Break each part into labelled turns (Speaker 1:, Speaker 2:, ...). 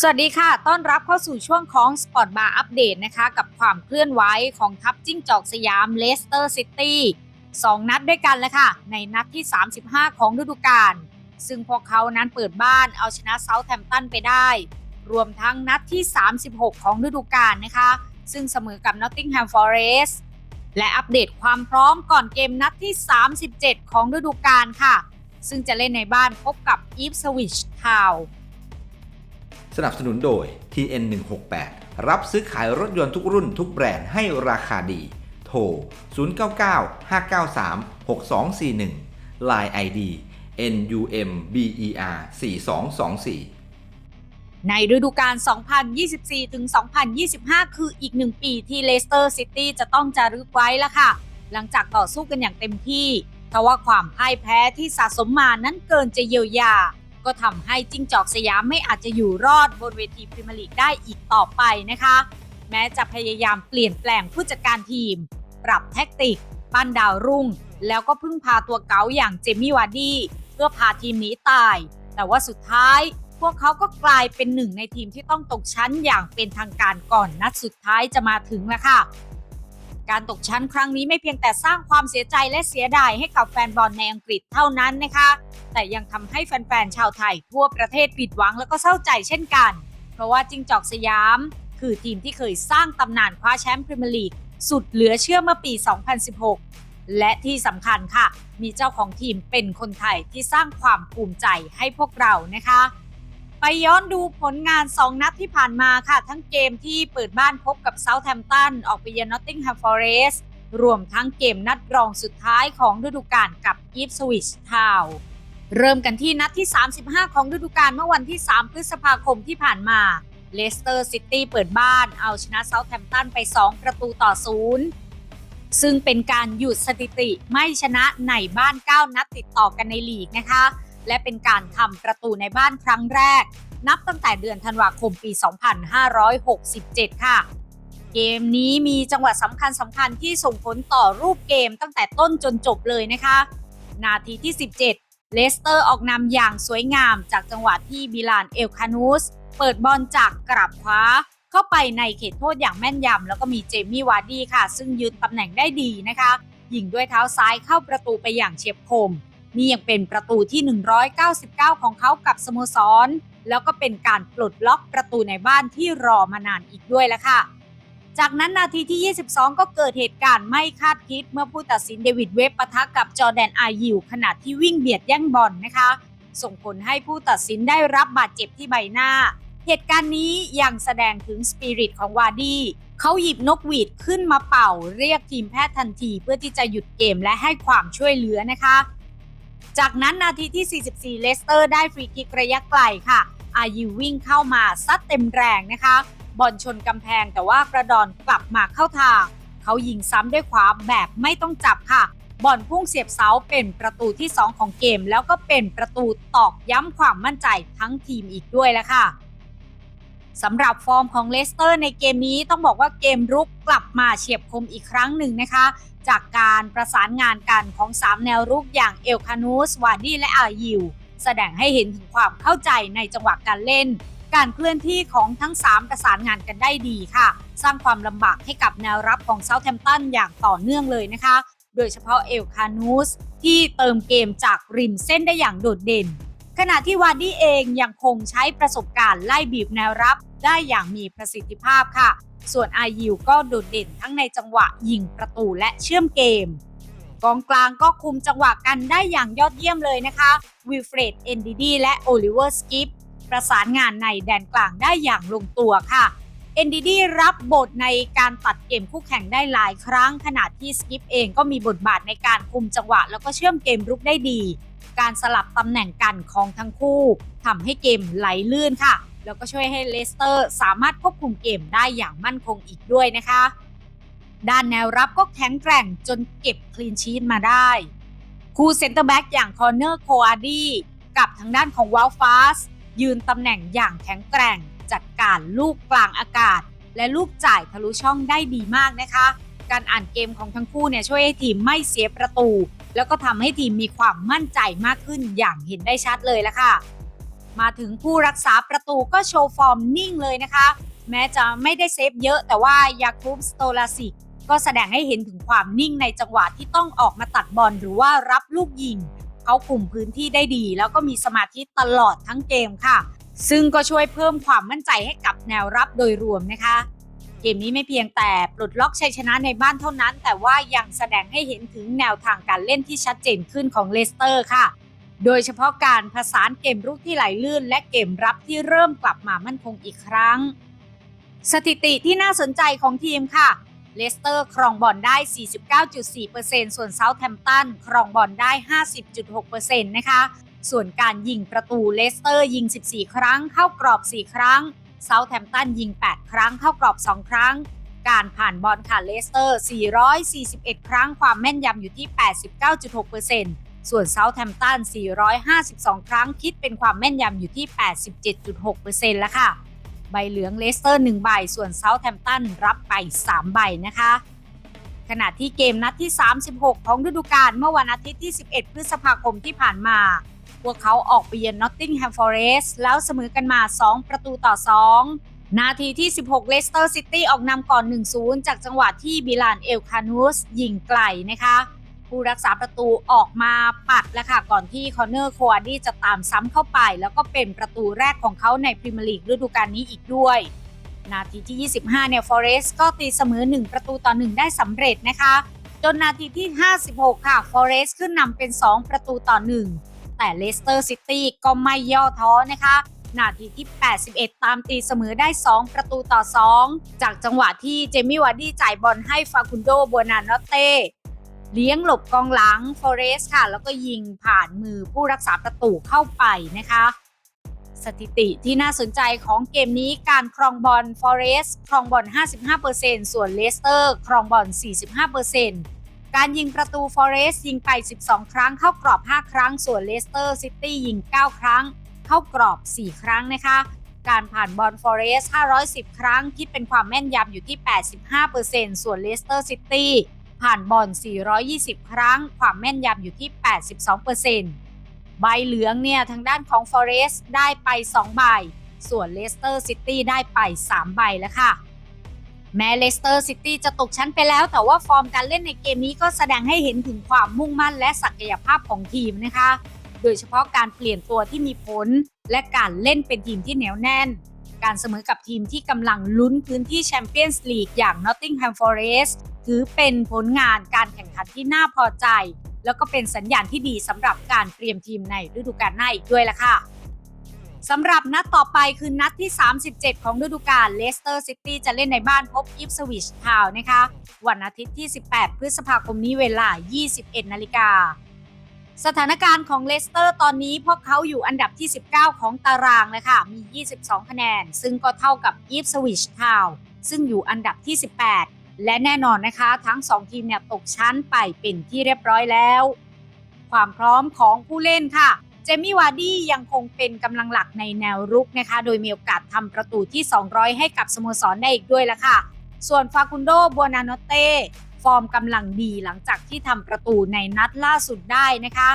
Speaker 1: สวัสดีค่ะ ต้อนรับเข้าสู่ช่วงของ Sport Bar Update นะคะ กับความเคลื่อนไหวของทัพจิ้งจอกสยามเลสเตอร์ซิตี้สองนัดด้วยกันเลยค่ะ ในนัดที่ 35 ของฤดูกาล ซึ่งพวกเขานั้นเปิดบ้านเอาชนะเซาท์แ m มป์ตันไปได้ รวมทั้งนัดที่ 36 ของฤดูกาลนะคะ ซึ่งเสมอกับ Nottingham Forest และอัปเดตความพร้อมก่อนเกมนัดที่ 37 ของฤดูกาลค่ะ ซึ่งจะเล่นในบ้านพบกับ Ipswich Town
Speaker 2: สนั สนับสนุนโดย TN 168รับซื้อขายรถยนต์ทุกรุ่นทุกแบรนด์ให้ราคาดี โทร 099 593 6241 Line ID NUMBER 4224
Speaker 1: ในฤดูกาล 2024 ถึง 2025 คืออีกหนึ่งปีที่เลสเตอร์ซิตี้จะต้องจารึกไว้แล้วค่ะ หลังจากต่อสู้กันอย่างเต็มที่ทว่าความพ่ายแพ้ที่สะสมมานั้นเกินจะเยียวยา ก็ทำให้จิ้งจอกสยามไม่อาจจะอยู่รอดบนเวทีพรีเมียร์ลีกได้อีกต่อไปนะคะ แม้จะพยายามเปลี่ยนแปลงผู้จัดการทีม ปรับแท็กติก ปั้นดาวรุ่ง แล้วก็พึ่งพาตัวเก๋าอย่างเจมี่วาร์ดี้เพื่อพาทีมหนีตาย แต่ว่าสุดท้ายพวกเขาก็กลายเป็นหนึ่งในทีมที่ต้องตกชั้นอย่างเป็นทางการก่อนนัดสุดท้ายจะมาถึงแล้วค่ะ การตกชั้นครั้งนี้ไม่เพียงแต่สร้างความเสียใจและเสียดายให้กับแฟนบอลในอังกฤษเท่านั้นนะคะ แต่ยังทำให้แฟนๆชาวไทย ทั่วประเทศผิดหวังแล้วก็เศร้าใจเช่นกัน เพราะว่าจิงจอกสยาม คือทีมที่เคยสร้างตำนานคว้าแชมป์พรีเมียร์ลีกสุดเหลือเชื่อเมื่อปี 2016 และที่สำคัญค่ะ มีเจ้าของทีมเป็นคนไทยที่สร้างความภูมิใจให้พวกเรานะคะ ไปย้อนดูผลงาน 2 นัดที่ผ่านมาค่ะ ทั้งเกมที่เปิดบ้านพบกับเซาท์แ m มป์ตันออกไปเยือนนอตติงแฮมฟอเรสรวมทั้งเกมนัดรองสุดท้ายของฤดูกาลกับอีฟสวิชทาวเริ่มกันที่นัดที่ 35 ของฤดูกาลเมื่อวันที่ 3 พฤษภาคมที่ผ่านมาเลสเตอร์ซิตี้เปิดบ้านเอาชนะเซาท์แ m มป์ตันไป 2 ประตูต่อศูนย์ซึ่งเป็นการหยุดสถิติไม่ชนะในบ้าน 9 นัดติดต่อกันในลีกนะคะ และเป็นการทำประตูในบ้านครั้งแรก นับตั้งแต่เดือนธันวาคมปี 2567 ค่ะ เกมนี้มีจังหวะสำคัญสำคัญที่ส่งผลต่อรูปเกมตั้งแต่ต้นจนจบเลยนะคะ นาทีที่ 17 เลสเตอร์ออกนำอย่างสวยงามจากจังหวะที่บิลานเอลคานูสเปิดบอลจากกราบขวาเข้าไปในเขตโทษอย่างแม่นยำแล้วก็มีเจมี่วาร์ดี้ค่ะ ซึ่งยืนตำแหน่งได้ดีนะคะยิงด้วยเท้าซ้ายเข้าประตูไปอย่างเฉียบคม นี่ยังเป็นประตูที่ 199 ของเขากับสโมสร แล้วก็เป็นการปลดล็อกประตูในบ้านที่รอมานานอีกด้วยแล้วค่ะ จากนั้นนาทีที่ 22 ก็เกิดเหตุการณ์ไม่คาดคิด เมื่อผู้ตัดสินเดวิดเวฟปะทะกับจอแดนอายิวขณะที่วิ่งเบียดแย่งบอลนะคะ ส่งผลให้ผู้ตัดสินได้รับบาดเจ็บที่ใบหน้า เหตุการณ์นี้ยังแสดงถึงสปิริตของวาร์ดี้เขาหยิบนกหวีดขึ้นมาเป่า เรียกทีมแพทย์ทันทีเพื่อที่จะหยุดเกมและให้ความช่วยเหลือนะคะ จากนั้นนาทีที่ 44 เลสเตอร์ได้ฟรีคิกระยะไกลค่ะ อายิววิ่งเข้ามาซัดเต็มแรงนะคะ บอลชนกำแพงแต่ว่ากระดอนกลับมาเข้าทาง เขายิงซ้ำด้วยขวาแบบไม่ต้องจับค่ะ บอลพุ่งเสียบเสาเป็นประตูที่ 2 ของเกม แล้วก็เป็นประตูตอกย้ำความมั่นใจทั้งทีมอีกด้วยแล้วค่ะ สำหรับฟอร์มของเลสเตอร์ในเกมนี้ต้องบอกว่าเกมรุกกลับมาเฉียบคมอีกครั้งหนึ่งนะคะ จากการประสานงานกันของ 3 แนวรุกอย่างเอลคานูส วาดี้และอายิว แสดงให้เห็นถึงความเข้าใจในจังหวะการเล่น การเคลื่อนที่ของทั้ง 3 ประสานงานกันได้ดีค่ะ สร้างความลำบากให้กับแนวรับของเซาท์แ m มป์ตันอย่างต่อเนื่องเลยนะคะ โดยเฉพาะเอลคานูสที่เติมเกมจากริมเส้นได้อย่างโดดเด่น ขณะที่วาร์ดี้เองยังคงใช้ประสบการณ์ไล่บีบแนวรับได้อย่างมีประสิทธิภาพค่ะ ส่วนอายิวก็โดดเด่นทั้งในจังหวะยิงประตูและเชื่อมเกม กองกลางก็คุมจังหวะกันได้อย่างยอดเยี่ยมเลยนะคะวิลเฟรดเอนดิดีและโอลิเวอร์สกิปประสานงานในแดนกลางได้อย่างลงตัวค่ะเอนดิดีรับบทในการตัดเกมคู่แข่งได้หลายครั้ง ขณะที่สกิปเองก็มีบทบาทในการคุมจังหวะ แล้วก็เชื่อมเกมรุกได้ดี การสลับตำแหน่งกันของทั้งคู่ทำให้เกมไหลลื่นค่ะ แล้วก็ช่วยให้เลสเตอร์สามารถควบคุมเกมได้อย่างมั่นคงอีกด้วยนะคะ ด้านแนวรับก็แข็งแกร่งจนเก็บคลีนชีตมาได้ คู่เซนเตอร์แบ็กอย่างคอนเนอร์โคอาดีกับทางด้านของว a ลฟาสยืนตำแหน่งอย่างแข็งแกร่ง จัดการลูกกลางอากาศ และลูกจ่ายทะลุช่องได้ดีมากนะคะ การอ่านเกมของทั้งคู่เนี่ยช่วยให้ทีมไม่เสียประตู แล้วก็ทำให้ทีมมีความมั่นใจมากขึ้นอย่างเห็นได้ชัดเลยละค่ะ มาถึงผู้รักษาประตูก็โชว์ฟอร์มนิ่งเลยนะคะ แม้จะไม่ได้เซฟเยอะแต่ว่ายาคูบสโตลาสิกก็แสดงให้เห็นถึงความนิ่งในจังหวะที่ต้องออกมาตัดบอลหรือว่ารับลูกยิง เขากลุ่มพื้นที่ได้ดี แล้วก็มีสมาธิตลอดทั้งเกมค่ะ ซึ่งก็ช่วยเพิ่มความมั่นใจให้กับแนวรับโดยรวมนะคะ เกมนี้ไม่เพียงแต่ปลดล็อกชัยชนะในบ้านเท่านั้น แต่ว่ายังแสดงให้เห็นถึงแนวทางการเล่นที่ชัดเจนขึ้นของเลสเตอร์ค่ะ โดยเฉพาะการผสานเกมรุกที่ไหลลื่น และเกมรับที่เริ่มกลับมามั่นคงอีกครั้ง สถิติที่น่าสนใจของทีมค่ะเลสเตอร์ครองบอลได้ 49.4%ส่วนเซาท์แฮมป์ตันครองบอลได้ 50.6%นะคะ ส่วนการยิงประตูเลสเตอร์ยิง 14 ครั้ง เข้ากรอบ 4 ครั้ง เซาท์แทมป์ตันยิง 8 ครั้งเข้ากรอบ 2 ครั้ง การผ่านบอลค่ะเลสเตอร์ 441 ครั้งความแม่นยำอยู่ที่ 89.6%ส่วนเซาท์แทมป์ตัน 452 ครั้งคิดเป็นความแม่นยำอยู่ที่ 87.6%แล้วค่ะ ใบเหลืองเลสเตอร์ 1 ใบ ส่วนเซาท์แทมป์ตันรับไป 3 ใบนะคะ ขณะที่เกมนัดที่ 36 ของฤดูกาลเมื่อวันอาทิตย์ที่ 11 พฤษภาคมที่ผ่านมา พวกเขาออกไปเยือนนอตติงแฮมฟอเรสต์แล้วเสมอกันมา 2 ประตูต่อ 2 นาทีที่ 16 เลสเตอร์ซิตี้ออกนำก่อน 1-0 จากจังหวะที่บิลานเอลคานูสยิงไกลนะคะ ผู้รักษาประตูออกมาปัดแล้วค่ะก่อนที่คอนเนอร์โคอาดี้จะตามซ้ำเข้าไป แล้วก็เป็นประตูแรกของเขาในพรีเมียร์ลีกฤดูกาลนี้อีกด้วย นาทีที่ 25 เนี่ยฟอเรสต์ก็ตีเสมอ 1 ประตูต่อ 1 ได้สำเร็จนะคะ จนนาทีที่ 56 ค่ะฟอเรสต์ขึ้นนำเป็น 2 ประตูต่อ 1 แต่เลสเตอร์ซิตี้ก็ไม่ย่อท้อนะคะนาทีที่ 81 ตามตีเสมอได้ 2 ประตูต่อ 2 จากจังหวะที่เจมี่วาร์ดี้จ่ายบอลให้ฟาคุนโดบัวนานอเต้เลี้ยงหลบกองหลังฟอเรสค่ะ แล้วก็ยิงผ่านมือผู้รักษาประตูเข้าไปนะคะ สถิติที่น่าสนใจของเกมนี้การครองบอลฟอเรสครองบอล 55%ส่วนเลสเตอร์ ครองบอล 45%การยิงประตูฟอเรสยิงไป 12 ครั้งเข้ากรอบ 5 ครั้ง ส่วนเลสเตอร์ซิตี้ยิง 9 ครั้ง เข้ากรอบ 4 ครั้งนะคะ การผ่านบอลฟอเรส510 ครั้ง คิดเป็นความแม่นยำอยู่ที่ 85%ส่วนเลสเตอร์ซิตี้ผ่านบอล 420 ครั้ง ความแม่นยำอยู่ที่ 82% ใบเหลืองเนี่ยทางด้านของ Forest ได้ไป 2 ใบ ส่วน Leicester City ได้ไป 3 ใบแล้วค่ะ แม้เลสเตอร์ซิตี้จะตกชั้นไปแล้ว แต่ว่าฟอร์มการเล่นในเกมนี้ก็แสดงให้เห็นถึงความมุ่งมั่นและศักยภาพของทีมนะคะ โดยเฉพาะการเปลี่ยนตัวที่มีผล และการเล่นเป็นทีมที่เหนียวแน่น การเสมอกับทีมที่กำลังลุ้นพื้นที่แชมเปี้ยนส์ลีกอย่าง Nottingham Forest ถือเป็นผลงานการแข่งขันที่น่าพอใจ แล้วก็เป็นสัญญาณที่ดีสำหรับการเตรียมทีมในฤดูกาลหน้าอีกด้วยล่ะค่ะสำหรับนัดต่อไปคือนัดที่ 37 ของฤดูกาลเลสเตอร์ซิตี้จะเล่นในบ้านพบอิฟสวิชทาวน์นะคะ วันอาทิตย์ที่ 18 พฤษภาคมนี้เวลา 21 นาฬิกา สถานการณ์ของเลสเตอร์ตอนนี้พวกเขาอยู่อันดับที่ 19 ของตารางเลยค่ะ มี 22 คะแนน ซึ่งก็เท่ากับอีฟสวิชทาวน์ซึ่งอยู่อันดับที่ 18 และแน่นอนนะคะ ทั้ง 2 ทีมเนี่ยตกชั้นไปเป็นที่เรียบร้อยแล้ว ความพร้อมของผู้เล่นค่ะ เจมี่วาร์ดี้ยังคงเป็นกำลังหลักในแนวรุกนะคะ โดยมีโอกาสทำประตูที่ 200 ให้กับสโมสรได้อีกด้วยละค่ะ ส่วนฟาคุนโดบัวนาโนเต้ฟอร์มกำลังดีหลังจากที่ทำประตูในนัดล่าสุดได้นะคะ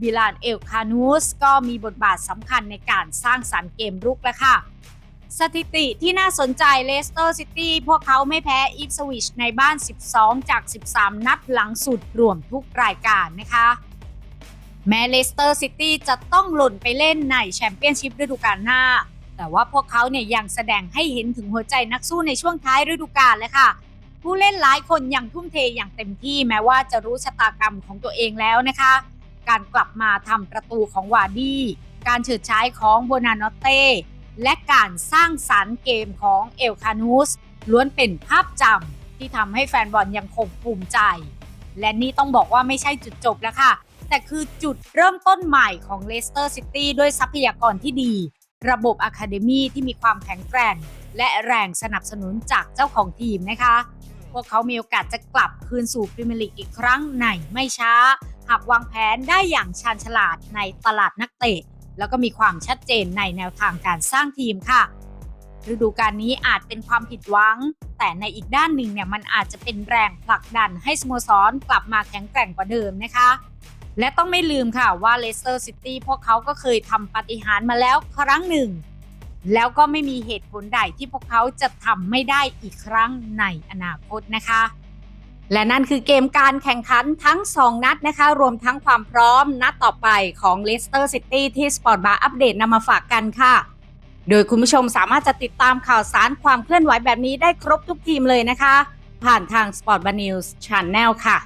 Speaker 1: บิลานเอลคานูสก็มีบทบาทสำคัญในการสร้างสรรค์เกมรุกแล้วค่ะ สถิติที่น่าสนใจเลสเตอร์ซิตี้พวกเขาไม่แพ้อีฟสวิชในบ้าน 12 จาก 13 นัดหลังสุดรวมทุกรายการนะคะ แม้เลสเตอร์ซิตี้จะต้องหล่นไปเล่นในแชมเปี้ยนชิพฤดูกาลหน้า แต่ว่าพวกเขาเนี่ยยังแสดงให้เห็นถึงหัวใจนักสู้ในช่วงท้ายฤดูกาลเลยค่ะ ผู้เล่นหลายคนยังทุ่มเทอย่างเต็มที่แม้ว่าจะรู้ชะตากรรมของตัวเองแล้วนะคะ การกลับมาทำประตูของวาร์ดี้การเฉิดฉายของโบนานอเต้ และการสร้างสรรค์เกมของเอลคานูสล้วนเป็นภาพจำที่ทำให้แฟนบอลยังคงภูมิใจ และนี่ต้องบอกว่าไม่ใช่จุดจบแล้วค่ะ แต่คือจุดเริ่มต้นใหม่ของเลสเตอร์ซิตี้ด้วยทรัพยากรที่ดี ระบบอะคาเดมีที่มีความแข็งแกร่ง และแรงสนับสนุนจากเจ้าของทีมนะคะ พวกเขามีโอกาสจะกลับคืนสู่พรีเมียร์ลีกอีกครั้งในไม่ช้า หากวางแผนได้อย่างชาญฉลาดในตลาดนักเตะ แล้วก็มีความชัดเจนในแนวทางการสร้างทีมค่ะ ฤดูกาลนี้อาจเป็นความผิดหวัง แต่ในอีกด้านหนึ่งเนี่ยมันอาจจะเป็นแรงผลักดันให้สโมสรกลับมาแข็งแกร่งกว่าเดิมนะคะ และต้องไม่ลืมค่ะว่าเลสเตอร์ซิตี้พวกเขาก็เคยทำปฏิหารมาแล้วครั้งหนึ่ง แล้วก็ไม่มีเหตุผลใดที่พวกเขาจะทำไม่ได้อีกครั้งในอนาคตนะคะ และนั่นคือเกมการแข่งขันทั้ง 2 นัดนะคะ รวมทั้งความพร้อมนัดต่อไปของเลสเตอร์ซิตี้ที่ Sport Bar อัปเดตนำมาฝากกันค่ะ โดยคุณผู้ชมสามารถจะติดตามข่าวสารความเคลื่อนไหวแบบนี้ได้ครบทุกทีมเลยนะคะ ผ่านทาง Sport Bar News Channel ค่ะ